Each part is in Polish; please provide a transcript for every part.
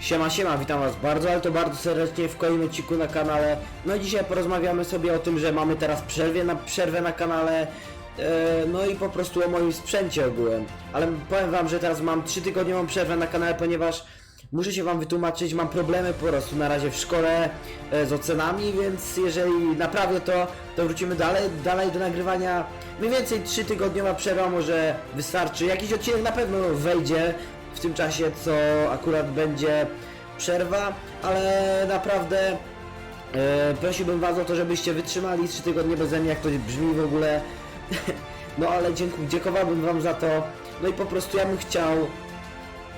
Siema, siema, witam was bardzo, ale to bardzo serdecznie w kolejnym odcinku na kanale. No i dzisiaj porozmawiamy sobie o tym, że mamy teraz przerwę na, przerwę na kanale, e, no i po prostu o moim sprzęcie ogółem. Ale powiem wam, że teraz mam 3 tygodniową przerwę na kanale, ponieważ muszę się wam wytłumaczyć, mam problemy po prostu na razie w szkole e, z ocenami, więc jeżeli naprawdę to, to wrócimy dalej, dalej do nagrywania. Mniej więcej 3 tygodniowa przerwa może wystarczy, jakiś odcinek na pewno wejdzie w tym czasie, co akurat będzie przerwa, ale naprawdę e, prosiłbym was o to, żebyście wytrzymali 3 tygodnie beze mnie, jak to brzmi w ogóle. no ale dziękuję, dziękowałbym wam za to. No i po prostu ja bym chciał,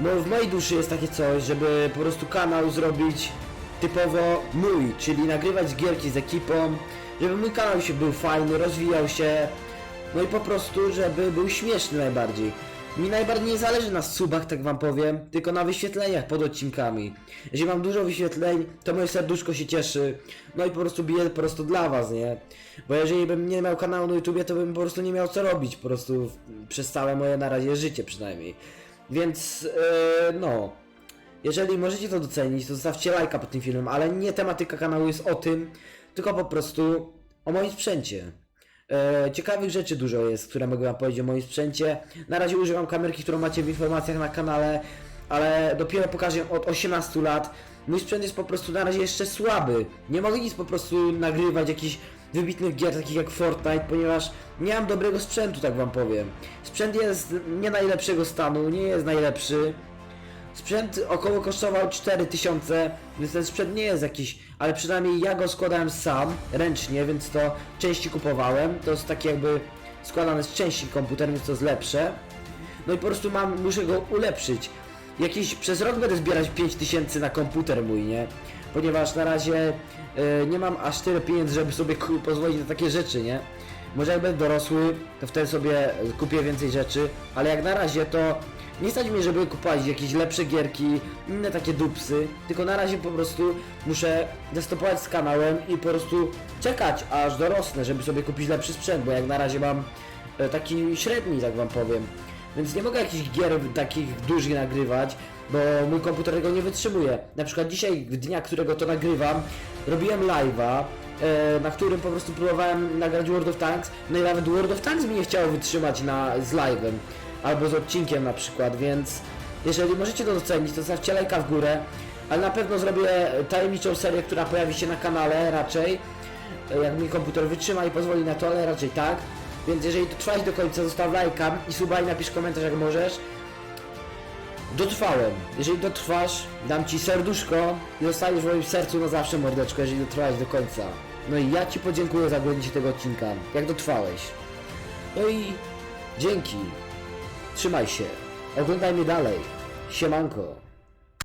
bo w mojej duszy jest takie coś, żeby po prostu kanał zrobić typowo mój, czyli nagrywać gierki z ekipą, żeby mój kanał się był fajny, rozwijał się, no i po prostu, żeby był śmieszny najbardziej. Mi najbardziej nie zależy na subach, tak wam powiem, tylko na wyświetleniach pod odcinkami. Jeżeli mam dużo wyświetleń, to moje serduszko się cieszy. No i po prostu biję prostu dla was, nie? Bo jeżeli bym nie miał kanału na YouTubie, to bym po prostu nie miał co robić, po prostu przez całe moje na razie życie przynajmniej. Więc, yy, no. Jeżeli możecie to docenić, to zostawcie lajka pod tym filmem, ale nie tematyka kanału jest o tym, tylko po prostu o moim sprzęcie. E, ciekawych rzeczy dużo jest, które mogę wam powiedzieć o moim sprzęcie. Na razie używam kamerki, którą macie w informacjach na kanale, ale dopiero pokażę od 18 lat. Mój sprzęt jest po prostu na razie jeszcze słaby. Nie mogę nic po prostu nagrywać jakichś wybitnych gier takich jak Fortnite, ponieważ nie mam dobrego sprzętu, tak wam powiem. Sprzęt jest nie najlepszego stanu, nie jest najlepszy. Sprzęt około kosztował 4000, więc ten sprzęt nie jest jakiś, ale przynajmniej ja go składałem sam, ręcznie, więc to części kupowałem. To jest taki jakby składane z części komputer, więc to jest lepsze. No i po prostu mam, muszę go ulepszyć. Jakiś, przez rok będę zbierać 5000 na komputer mój, nie? Ponieważ na razie e, nie mam aż tyle pieniędzy, żeby sobie pozwolić na takie rzeczy, nie? Może jak będę dorosły, to wtedy sobie kupię więcej rzeczy, ale jak na razie to nie stać mnie, żeby kupować jakieś lepsze gierki, inne takie dupsy, tylko na razie po prostu muszę zastopować z kanałem i po prostu czekać aż dorosnę, żeby sobie kupić lepszy sprzęt, bo jak na razie mam e, taki średni, tak wam powiem. Więc nie mogę jakichś gier takich dużych nagrywać, bo mój komputer tego nie wytrzymuje. Na przykład dzisiaj, w dnia, którego to nagrywam, robiłem live'a, na którym po prostu próbowałem nagrać World of Tanks, no i nawet World of Tanks mi nie chciało wytrzymać na, z live'em, albo z odcinkiem na przykład, więc jeżeli możecie to docenić, to zostawcie lajka w górę, ale na pewno zrobię tajemniczą serię, która pojawi się na kanale raczej, e, jak mi komputer wytrzyma i pozwoli na to, ale raczej tak. Więc jeżeli dotrwałeś do końca, zostaw lajka i suba i napisz komentarz jak możesz. Dotrwałem. Jeżeli dotrwasz, dam ci serduszko i zostaniesz w moim sercu na zawsze mordeczko, jeżeli dotrwałeś do końca. No i ja ci podziękuję za oglądanie tego odcinka, jak dotrwałeś. No i dzięki. Trzymaj się. Oglądaj mnie dalej. Siemanko.